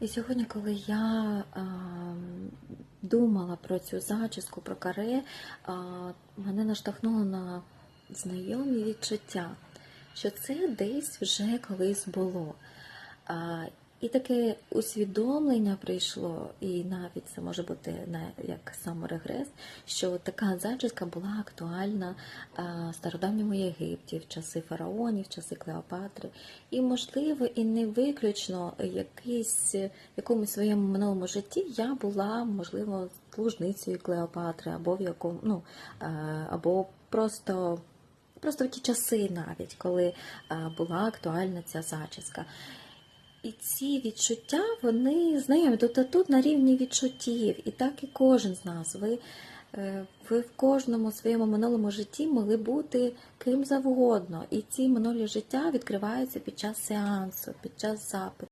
І сьогодні, коли я а, думала про цю зачіску, про каре, а, мене наштовхнуло на знайомі відчуття, що це десь вже колись було. А, і таке усвідомлення прийшло, і навіть це може бути як саморегрес, що така зачіска була актуальна в стародавньому Єгипті, в часи фараонів, в часи Клеопатри. І, можливо, і не виключно якийсь, в якомусь своєму минулому житті я була, можливо, служницею Клеопатри, або в якому, ну, або просто. Просто в ті часи навіть, коли була актуальна ця зачіска. І ці відчуття, вони знайомі. Тобто тут на рівні відчуттів, і так і кожен з нас. Ви, е, ви в кожному своєму минулому житті могли бути ким завгодно. І ці минулі життя відкриваються під час сеансу, під час запиту.